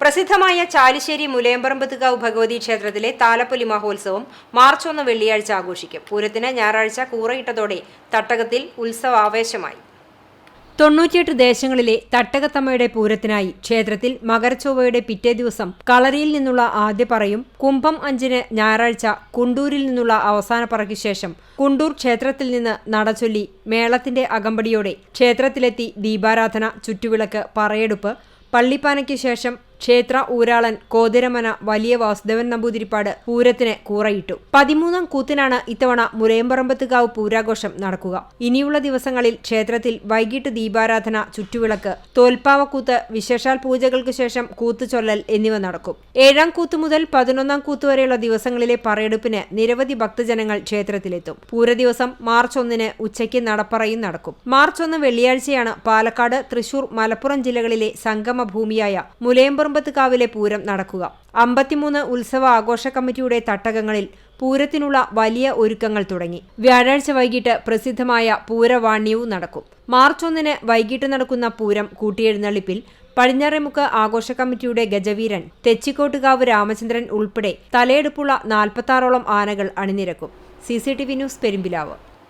പ്രസിദ്ധമായ ചാലിശ്ശേരി മുലയമ്പറമ്പത്തുകാവ് ഭഗവതി ക്ഷേത്രത്തിലെ താലപ്പൊലി മഹോത്സവം മാർച്ച് ഒന്ന് വെള്ളിയാഴ്ച ആഘോഷിക്കും. പൂരത്തിന് ഞായറാഴ്ച കൂറയിട്ടതോടെ തട്ടകത്തിൽ ഉത്സവ ആവേശമായി തൊണ്ണൂറ്റിയെട്ട് ദേശങ്ങളിലെ തട്ടകത്തമ്മയുടെ പൂരത്തിനായി ക്ഷേത്രത്തിൽ മകരച്ചൊവ്വയുടെ പിറ്റേ ദിവസം കളരിയിൽ നിന്നുള്ള ആദ്യ പറയും കുംഭം അഞ്ചിന് ഞായറാഴ്ച കുണ്ടൂരിൽ നിന്നുള്ള അവസാന പറയ്ക്ക് ശേഷം കുണ്ടൂർ ക്ഷേത്രത്തിൽ നിന്ന് നടചൊല്ലി മേളത്തിന്റെ അകമ്പടിയോടെ ക്ഷേത്രത്തിലെത്തി ദീപാരാധന ചുറ്റുവിളക്ക് പറയെടുപ്പ് പള്ളിപ്പാനയ്ക്ക് ശേഷം ക്ഷേത്ര ഊരാളൻ കോതിരമന വലിയ വാസുദേവൻ നമ്പൂതിരിപ്പാട് പൂരത്തിന് കൂറയിട്ടു. പതിമൂന്നാം കൂത്തിനാണ് ഇത്തവണ മുരയമ്പറമ്പത്തുകാവ് പൂരാഘോഷം നടക്കുക. ഇനിയുള്ള ദിവസങ്ങളിൽ ക്ഷേത്രത്തിൽ വൈകിട്ട് ദീപാരാധന ചുറ്റുവിളക്ക് തോൽപ്പാവക്കൂത്ത് വിശേഷാൽ പൂജകൾക്ക് ശേഷം കൂത്തുചൊല്ലൽ എന്നിവ നടക്കും. ഏഴാം കൂത്ത് മുതൽ പതിനൊന്നാം കൂത്ത് വരെയുള്ള ദിവസങ്ങളിലെ പറയെടുപ്പിന് നിരവധി ഭക്തജനങ്ങൾ ക്ഷേത്രത്തിലെത്തും. പൂരദിവസം മാർച്ച് ഒന്നിന് ഉച്ചയ്ക്ക് നടപ്പറയും നടക്കും. മാർച്ച് ഒന്ന് വെള്ളിയാഴ്ചയാണ് പാലക്കാട് തൃശൂർ മലപ്പുറം ജില്ലകളിലെ സംഗമ ഭൂമിയായ മുലയമ്പറമ്പത്തുകാവിലെ പൂരം നടക്കുക. അമ്പത്തിമൂന്ന് ഉത്സവ ആഘോഷ കമ്മിറ്റിയുടെ തട്ടകങ്ങളിൽ പൂരത്തിനുള്ള വലിയ ഒരുക്കങ്ങൾ തുടങ്ങി. വ്യാഴാഴ്ച വൈകിട്ട് പ്രസിദ്ധമായ പൂരവാണ്യവും നടക്കും. മാർച്ച് ഒന്നിന് വൈകിട്ട് നടക്കുന്ന പൂരം കൂട്ടിയെഴുന്നള്ളിപ്പിൽ പടിഞ്ഞാറേമുക്ക് ആഘോഷ കമ്മിറ്റിയുടെ ഗജവീരൻ തെച്ചിക്കോട്ടുകാവ് രാമചന്ദ്രൻ ഉൾപ്പെടെ തലയെടുപ്പുള്ള നാൽപ്പത്താറോളം ആനകൾ അണിനിരക്കും. C news Perumpilavu.